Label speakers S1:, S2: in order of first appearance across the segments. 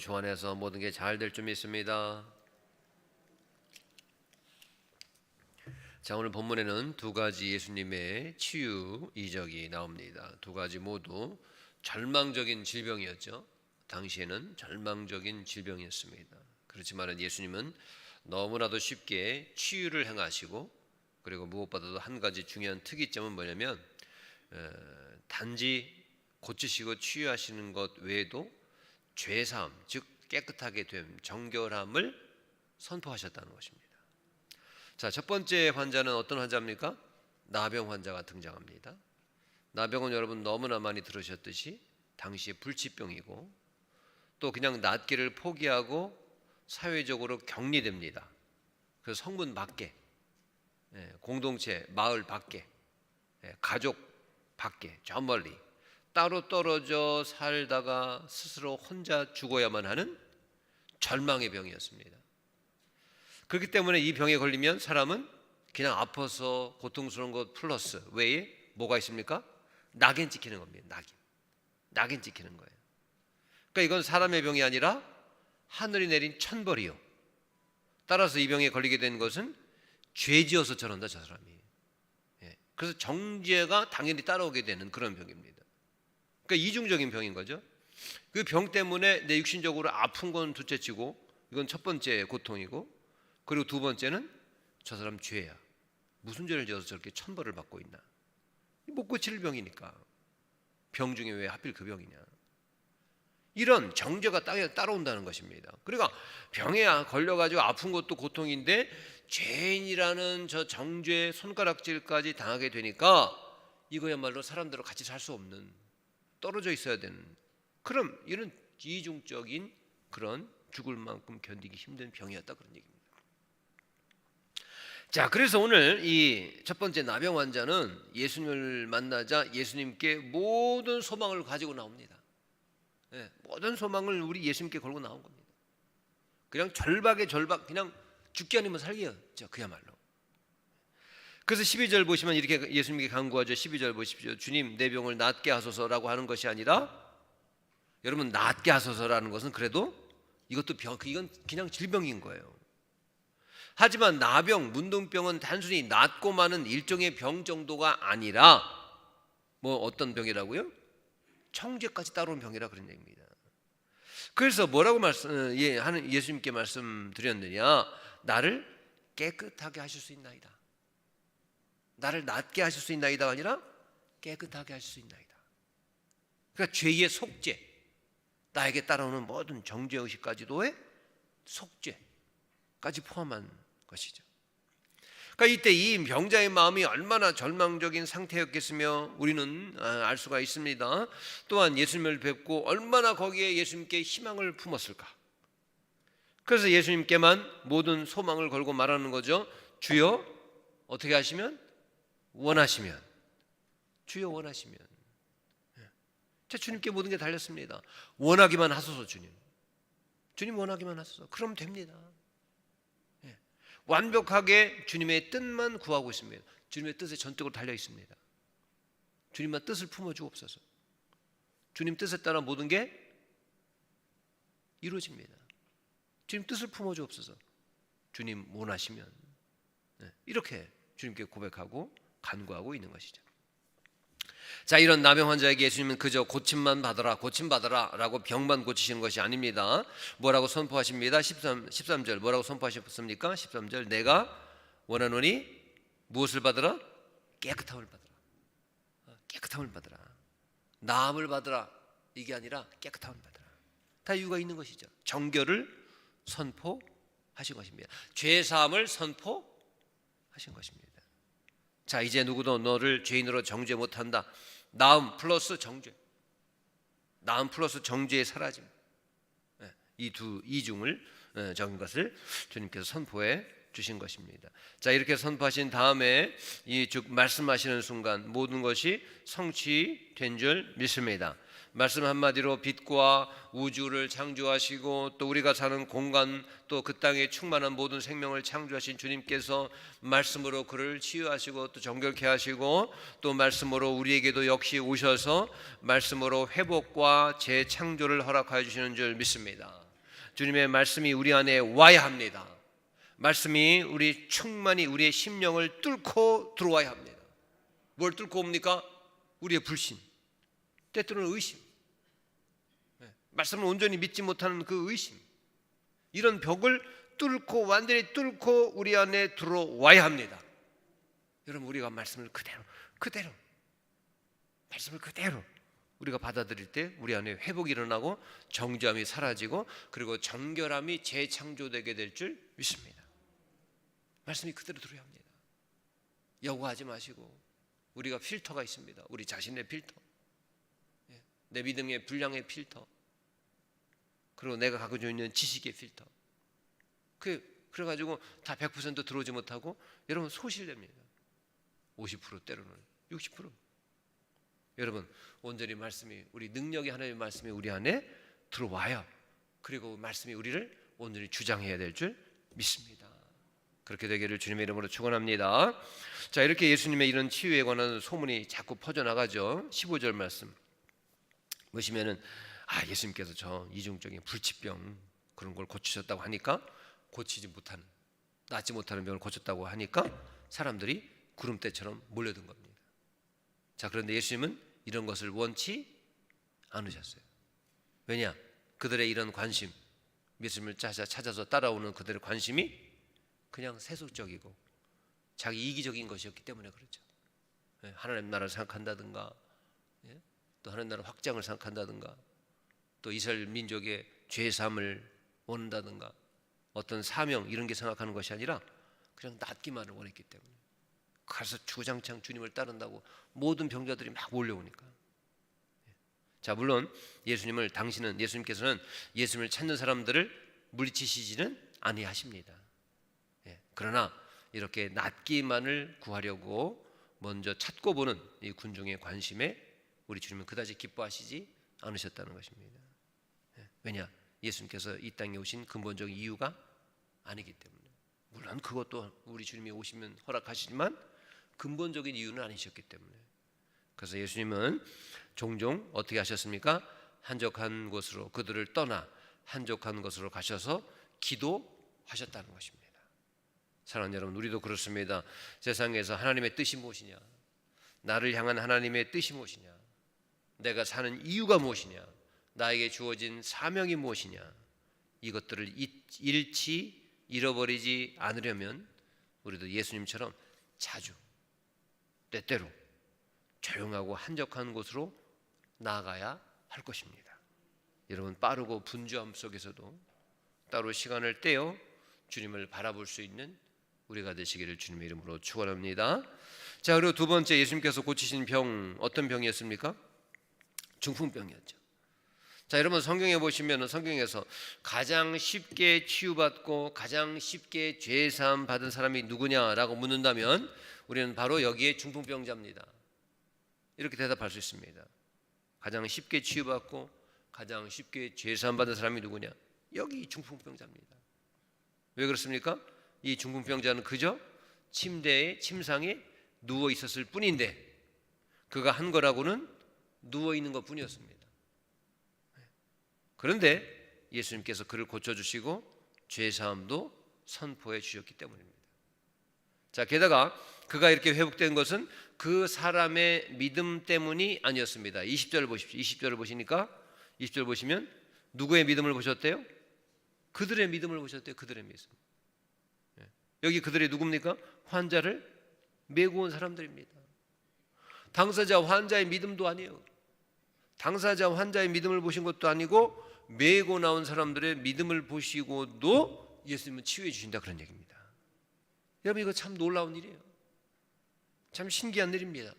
S1: 주 안에서 모든 게 잘 될 줄 믿습니다. 자 오늘 본문에는 두 가지 예수님의 치유 이적이 나옵니다. 두 가지 모두 절망적인 질병이었죠. 당시에는 절망적인 질병이었습니다. 그렇지만 예수님은 너무나도 쉽게 치유를 행하시고 그리고 무엇보다도 한 가지 중요한 특이점은 뭐냐면 에, 단지 고치시고 치유하시는 것 외에도 죄사함 즉 깨끗하게 됨 정결함을 선포하셨다는 것입니다. 자, 첫 번째 환자는 어떤 환자입니까? 나병 환자가 등장합니다. 나병은 여러분 너무나 많이 들으셨듯이 당시에 불치병이고 또 그냥 낫기를 포기하고 사회적으로 격리됩니다. 그 성문 밖에 예, 공동체 마을 밖에 예, 가족 밖에 저 멀리 따로 떨어져 살다가 스스로 혼자 죽어야만 하는 절망의 병이었습니다. 그렇기 때문에 이 병에 걸리면 사람은 그냥 아파서 고통스러운 것 플러스 외에 뭐가 있습니까? 낙인 찍히는 겁니다. 낙인. 낙인 찍히는 거예요. 그러니까 이건 사람의 병이 아니라 하늘이 내린 천벌이요. 따라서 이 병에 걸리게 된 것은 죄 지어서 저런다 저 사람이. 예. 그래서 정죄가 당연히 따라오게 되는 그런 병입니다. 그러니까 이중적인 병인 거죠. 그 병 때문에 내 육신적으로 아픈 건 둘째치고 이건 첫 번째 고통이고 그리고 두 번째는 저 사람 죄야. 무슨 죄를 지어서 저렇게 천벌을 받고 있나? 못 고칠 병이니까. 병 중에 왜 하필 그 병이냐? 이런 정죄가 따- 따라온다는 것입니다. 그러니까 병에 걸려가지고 아픈 것도 고통인데 죄인이라는 저 정죄 손가락질까지 당하게 되니까 이거야말로 사람들과 같이 살 수 없는 떨어져 있어야 되는 그럼 이런 이중적인 그런 죽을 만큼 견디기 힘든 병이었다 그런 얘기입니다. 자, 그래서 오늘 이 첫 번째 나병 환자는 예수님을 만나자 예수님께 모든 소망을 가지고 나옵니다. 예, 모든 소망을 우리 예수님께 걸고 나온 겁니다. 그냥 절박의 절박, 그냥 죽기 아니면 살기였죠, 그야말로. 그래서 12절 보시면 이렇게 예수님께 간구하죠. 12절 보십시오. 주님, 내 병을 낫게 하소서라고 하는 것이 아니라 여러분 낫게 하소서라는 것은 그래도 이것도 병, 이건 그냥 질병인 거예요. 하지만 나병, 문둥병은 단순히 낫고 마는 일종의 병 정도가 아니라 뭐 어떤 병이라고요? 청죄까지 따라온 병이라 그런 얘기입니다. 그래서 뭐라고 말씀 예, 하는 예수님께 말씀드렸느냐? 나를 깨끗하게 하실 수 있나이다. 나를 낫게 하실 수 있나이다가 아니라 깨끗하게 하실 수 있나이다. 그러니까 죄의 속죄, 나에게 따라오는 모든 정죄 의식까지도의 속죄까지 포함한 것이죠. 그러니까 이때 이 병자의 마음이 얼마나 절망적인 상태였겠으며 우리는 아, 알 수가 있습니다. 또한 예수님을 뵙고 얼마나 거기에 예수님께 희망을 품었을까. 그래서 예수님께만 모든 소망을 걸고 말하는 거죠. 주여 어떻게 하시면 원하시면 주여 원하시면 제 주님께 모든 게 달렸습니다. 원하기만 하소서 주님. 주님 원하기만 하소서. 그럼 됩니다. 예. 완벽하게 주님의 뜻만 구하고 있습니다. 주님의 뜻에 전적으로 달려 있습니다. 주님만 뜻을 품어 주옵소서. 주님 뜻에 따라 모든 게 이루어집니다. 주님 뜻을 품어 주옵소서. 주님 원하시면 예. 이렇게 주님께 고백하고 간구하고 있는 것이죠. 자 이런 나병 환자에게 예수님은 그저 고침만 받으라 고침 받으라라고 병만 고치시는 것이 아닙니다. 뭐라고 선포하십니다. 13 13절 뭐라고 선포하셨습니까? 13절 내가 원하노니 무엇을 받으라? 깨끗함을 받으라. 어, 깨끗함을 받으라. 나음을 받으라. 이게 아니라 깨끗함을 받으라. 다 이유가 있는 것이죠. 정결을 선포하신 것입니다. 죄 사함을 선포하신 것입니다. 자 이제 누구도 너를 죄인으로 정죄 못한다. 나음 플러스 정죄. 나음 플러스 정죄의 사라짐. 예, 이두 이중을 어, 적은 것을 주님께서 선포해 주신 것입니다. 자 이렇게 선포하신 다음에 이쭉 말씀하시는 순간 모든 것이 성취된 줄 믿습니다. 말씀 한마디로 빛과 우주를 창조하시고 또 우리가 사는 공간 또 그 땅에 충만한 모든 생명을 창조하신 주님께서 말씀으로 그를 치유하시고 또 정결케 하시고 또 말씀으로 우리에게도 역시 오셔서 말씀으로 회복과 재창조를 허락하여 주시는 줄 믿습니다. 주님의 말씀이 우리 안에 와야 합니다. 말씀이 우리 충만히 우리의 심령을 뚫고 들어와야 합니다. 뭘 뚫고 옵니까? 우리의 불신, 때때로는 의심. 네, 말씀을 온전히 믿지 못하는 그 의심. 이런 벽을 뚫고 완전히 뚫고 우리 안에 들어와야 합니다. 여러분 우리가 말씀을 그대로 그대로 말씀을 그대로 우리가 받아들일 때 우리 안에 회복이 일어나고 정죄함이 사라지고 그리고 정결함이 재창조되게 될 줄 믿습니다. 말씀이 그대로 들어야 합니다. 여고하지 마시고 우리가 필터가 있습니다. 우리 자신의 필터, 예, 내 믿음의 분량의 필터, 그리고 내가 가지고 있는 지식의 필터. 그 그래가지고 다 100% 들어오지 못하고 여러분 소실됩니다. 50% 때로는 60%. 여러분 온전히 말씀이 우리 능력이 하나님의 말씀이 우리 안에 들어와야 그리고 말씀이 우리를 온전히 주장해야 될 줄 믿습니다. 그렇게 되기를 주님의 이름으로 축원합니다. 자 이렇게 예수님의 이런 치유에 관한 소문이 자꾸 퍼져 나가죠. 15절 말씀 보시면은 아 예수님께서 저 이중적인 불치병 그런 걸 고치셨다고 하니까 고치지 못하는 낫지 못하는 병을 고쳤다고 하니까 사람들이 구름대처럼 몰려든 겁니다. 자 그런데 예수님은 이런 것을 원치 않으셨어요. 왜냐? 그들의 이런 관심, 예수님을 찾아 찾아서 따라오는 그들의 관심이 그냥 세속적이고 자기 이기적인 것이었기 때문에 그렇죠. 예, 하나님 나라를 생각한다든가, 예? 또 하나님 확장을 생각한다든가, 또 이스라엘 민족의 죄 사함을 원한다든가, 어떤 사명 이런 게 생각하는 것이 아니라 그냥 낫기만을 원했기 때문에 가서 주장창 주님을 따른다고 모든 병자들이 막 몰려오니까. 자 물론 예수님을 당신은 예수님께서는 예수님을 찾는 사람들을 물리치시지는 아니하십니다. 예, 그러나 이렇게 낫기만을 구하려고 먼저 찾고 보는 이 군중의 관심에 우리 주님은 그다지 기뻐하시지 않으셨다는 것입니다. 예, 왜냐? 예수님께서 이 땅에 오신 근본적인 이유가 아니기 때문에 물론 그것도 우리 주님이 오시면 허락하시지만 근본적인 이유는 아니셨기 때문에 그래서 예수님은 종종 어떻게 하셨습니까? 한적한 곳으로 그들을 떠나 한적한 곳으로 가셔서 기도하셨다는 것입니다. 사랑하는 여러분, 우리도 그렇습니다. 세상에서 하나님의 뜻이 무엇이냐? 나를 향한 하나님의 뜻이 무엇이냐? 내가 사는 이유가 무엇이냐? 나에게 주어진 사명이 무엇이냐? 이것들을 잃지 잃어버리지 않으려면 우리도 예수님처럼 자주 때때로 조용하고 한적한 곳으로 나아가야 할 것입니다. 여러분 빠르고 분주함 속에서도 따로 시간을 떼어 주님을 바라볼 수 있는 우리가 되시기를 주님의 이름으로 축원합니다. 자 그리고 두 번째 예수님께서 고치신 병 어떤 병이었습니까? 중풍병이었죠. 자 여러분 성경에 보시면 성경에서 가장 쉽게 치유받고 가장 쉽게 죄 사함 받은 사람이 누구냐라고 묻는다면 우리는 바로 여기에 중풍병자입니다. 이렇게 대답할 수 있습니다. 가장 쉽게 치유받고 가장 쉽게 죄 사함 받은 사람이 누구냐? 여기 중풍병자입니다. 왜 그렇습니까? 이 중풍병자는 그저 침대에 침상에 누워 있었을 뿐인데 그가 한 거라고는 누워 있는 것 뿐이었습니다. 그런데 예수님께서 그를 고쳐 주시고 죄 사함도 선포해 주셨기 때문입니다. 자, 게다가 그가 이렇게 회복된 것은 그 사람의 믿음 때문이 아니었습니다. 20절을 보십시오. 20절을 보시니까 20절 보시면 누구의 믿음을 보셨대요? 그들의 믿음을 보셨대요. 그들의 믿음. 예. 여기 그들이 누굽니까? 환자를 메고 온 사람들입니다. 당사자 환자의 믿음도 아니에요. 당사자 환자의 믿음을 보신 것도 아니고 메고 나온 사람들의 믿음을 보시고도 예수님은 치유해 주신다 그런 얘기입니다. 여러분 이거 참 놀라운 일이에요. 참 신기한 일입니다.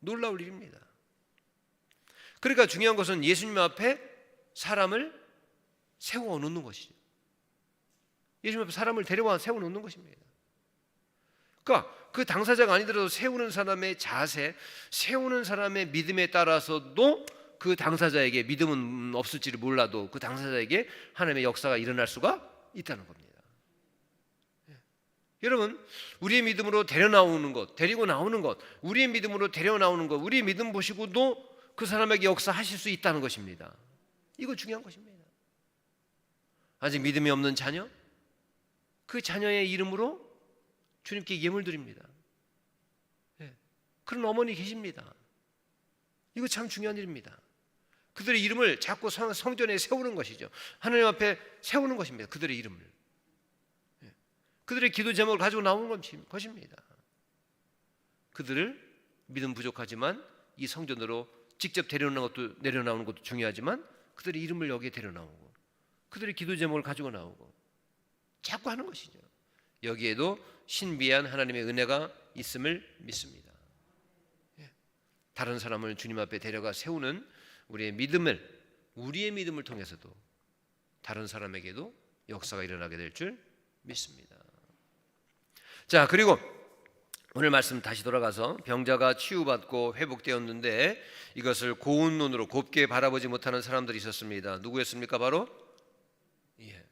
S1: 놀라울 일입니다. 그러니까 중요한 것은 예수님 앞에 사람을 세워 놓는 것이죠. 예수님 앞에 사람을 데려와 세워 놓는 것입니다. 그러니까 그 당사자가 아니더라도 세우는 사람의 자세, 세우는 사람의 믿음에 따라서도 그 당사자에게 믿음은 없을지를 몰라도 그 당사자에게 하나님의 역사가 일어날 수가 있다는 겁니다. 예. 여러분, 우리의 믿음으로 데려 나오는 것, 데리고 나오는 것, 우리의 믿음으로 데려 나오는 것, 우리의 믿음 보시고도 그 사람에게 역사하실 수 있다는 것입니다. 이거 중요한 것입니다. 아직 믿음이 없는 자녀? 그 자녀의 이름으로 주님께 예물 드립니다. 예. 그런 어머니 계십니다. 이거 참 중요한 일입니다. 그들의 이름을 자꾸 성- 성전에 세우는 것이죠. 하나님 앞에 세우는 것입니다. 그들의 이름을. 예. 그들의 기도 제목을 가지고 나오는 것입니다. 그들을 믿음 부족하지만 이 성전으로 직접 데려오는 것도 내려나오는 것도 중요하지만 그들의 이름을 여기에 데려나오고 그들의 기도 제목을 가지고 나오고 자꾸 하는 것이죠. 여기에도 신비한 하나님의 은혜가 있음을 믿습니다. 예. 다른 사람을 주님 앞에 데려가 세우는 우리의 믿음을 우리의 믿음을 통해서도 다른 사람에게도 역사가 일어나게 될 줄 믿습니다. 자, 그리고 오늘 말씀 다시 돌아가서 병자가 치유받고 회복되었는데 이것을 고운 눈으로 곱게 바라보지 못하는 사람들이 있었습니다. 누구였습니까? 바로 예,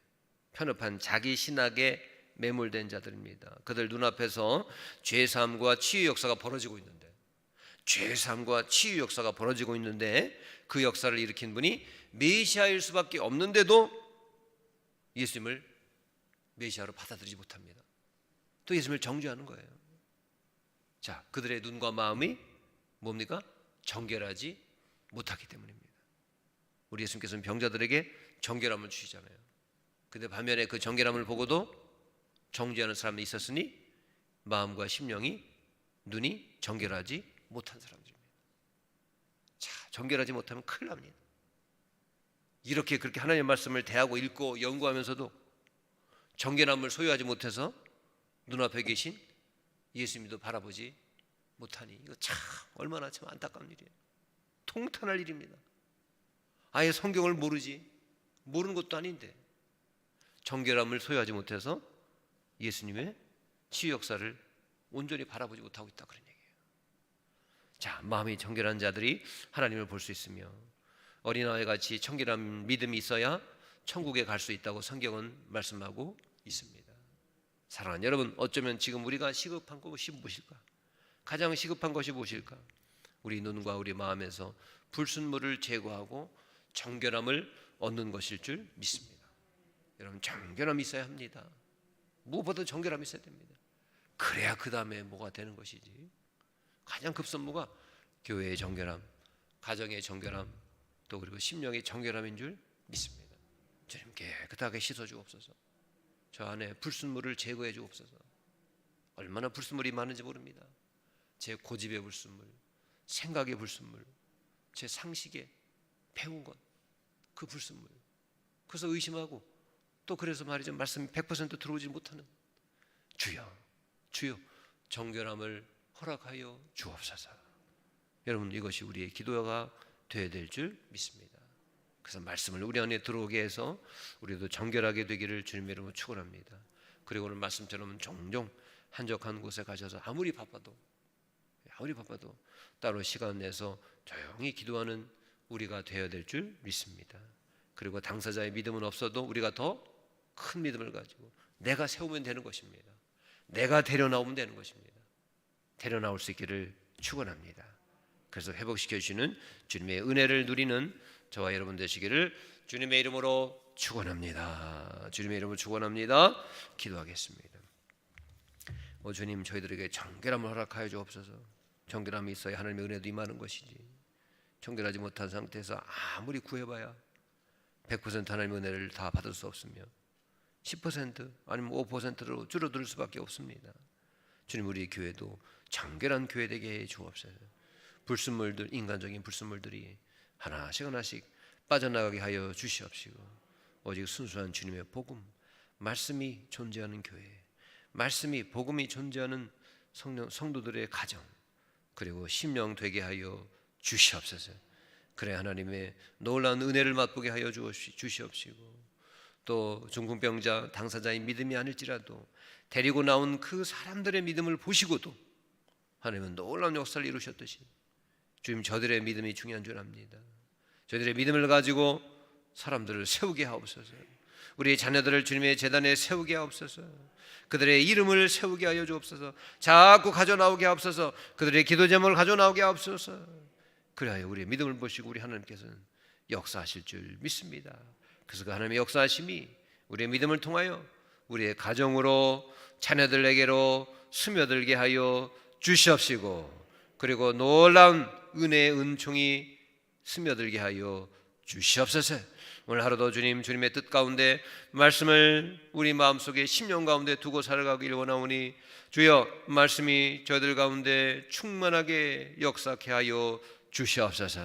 S1: 편협한 자기 신학에 매몰된 자들입니다. 그들 눈앞에서 죄 사함과 치유 역사가 벌어지고 있는데 죄 사함과 치유 역사가 벌어지고 있는데 그 역사를 일으킨 분이 메시아일 수밖에 없는데도 예수님을 메시아로 받아들이지 못합니다. 또 예수님을 정죄하는 거예요. 자, 그들의 눈과 마음이 뭡니까? 정결하지 못하기 때문입니다. 우리 예수님께서는 병자들에게 정결함을 주시잖아요. 근데 반면에 그 정결함을 보고도 정죄하는 사람이 있었으니 마음과 심령이 눈이 정결하지 못한 사람들입니다. 자, 정결하지 못하면 큰일 납니다. 이렇게 그렇게 하나님의 말씀을 대하고 읽고 연구하면서도 정결함을 소유하지 못해서 눈앞에 계신 예수님도 바라보지 못하니 이거 참 얼마나 참 안타까운 일이에요. 통탄할 일입니다. 아예 성경을 모르지 모르는 것도 아닌데 정결함을 소유하지 못해서 예수님의 치유 역사를 온전히 바라보지 못하고 있다 그런 얘기예요. 자, 마음이 정결한 자들이 하나님을 볼 수 있으며 어린아이 같이 청결한 믿음이 있어야 천국에 갈 수 있다고 성경은 말씀하고 있습니다. 사랑하는 여러분, 어쩌면 지금 우리가 시급한 것이 무엇일까? 가장 시급한 것이 무엇일까? 우리 눈과 우리 마음에서 불순물을 제거하고 정결함을 얻는 것일 줄 믿습니다. 여러분 정결함이 있어야 합니다. 무엇보다 정결함이 있어야 됩니다. 그래야 그 다음에 뭐가 되는 것이지. 가장 급선무가 교회의 정결함, 가정의 정결함, 또 그리고 심령의 정결함인 줄 믿습니다. 주님 깨끗하게 씻어 주옵소서. 저 안에 불순물을 제거해 주옵소서. 얼마나 불순물이 많은지 모릅니다. 제 고집의 불순물, 생각의 불순물, 제 상식에 배운 것, 그 불순물. 그래서 의심하고 또 그래서 말이죠. 말씀이 100% 들어오지 못하는 주여, 주여 정결함을 허락하여 주옵소서. 여러분 이것이 우리의 기도가 되어야 될 줄 믿습니다. 그래서 말씀을 우리 안에 들어오게 해서 우리도 정결하게 되기를 주님의 이름으로 축원합니다. 그리고 오늘 말씀처럼 종종 한적한 곳에 가셔서 아무리 바빠도 아무리 바빠도 따로 시간 내서 조용히 기도하는 우리가 되어야 될 줄 믿습니다. 그리고 당사자의 믿음은 없어도 우리가 더 큰 믿음을 가지고 내가 세우면 되는 것입니다. 내가 데려나오면 되는 것입니다. 데려나올 수 있기를 축원합니다. 그래서 회복시켜 주시는 주님의 은혜를 누리는 저와 여러분 되시기를 주님의 이름으로 축원합니다. 주님의 이름으로 축원합니다. 기도하겠습니다. 오 주님 저희들에게 정결함을 허락하여 주옵소서. 정결함이 있어야 하나님의 은혜도 임하는 것이지. 정결하지 못한 상태에서 아무리 구해봐야 100% 하나님의 은혜를 다 받을 수 없으며 10% 아니면 5%로 줄어들 수밖에 없습니다. 주님 우리 교회도 정결한 교회 되게 해 주옵소서. 불순물들 인간적인 불순물들이 하나씩 하나씩 빠져나가게 하여 주시옵시고 오직 순수한 주님의 복음 말씀이 존재하는 교회 말씀이 복음이 존재하는 성령, 성도들의 가정 그리고 심령 되게 하여 주시옵소서. 그래 하나님의 놀라운 은혜를 맛보게 하여 주시- 주시옵시고 또 중풍병자 당사자의 믿음이 아닐지라도 데리고 나온 그 사람들의 믿음을 보시고도 하나님은 놀라운 역사를 이루셨듯이 주님 저들의 믿음이 중요한 줄 압니다. 저들의 믿음을 가지고 사람들을 세우게 하옵소서. 우리 자녀들을 주님의 재단에 세우게 하옵소서. 그들의 이름을 세우게 하여 주옵소서. 자꾸 가져 나오게 하옵소서. 그들의 기도 제목을 가져 나오게 하옵소서. 그래야 우리의 믿음을 보시고 우리 하나님께서는 역사하실 줄 믿습니다. 그래서 그 하나님의 역사하심이 우리의 믿음을 통하여 우리의 가정으로 자녀들에게로 스며들게 하여 주시옵시고 그리고 놀라운 은혜의 은총이 스며들게 하여 주시옵소서. 오늘 하루도 주님 주님의 뜻 가운데 말씀을 우리 마음속에 심령 가운데 두고 살아가길 원하오니 주여 말씀이 저희들 가운데 충만하게 역사케 하여 주시옵소서.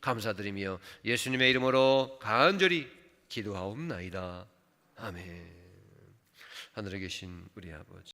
S1: 감사드리며 예수님의 이름으로 간절히 기도하옵나이다. 아멘. 하늘에 계신 우리 아버지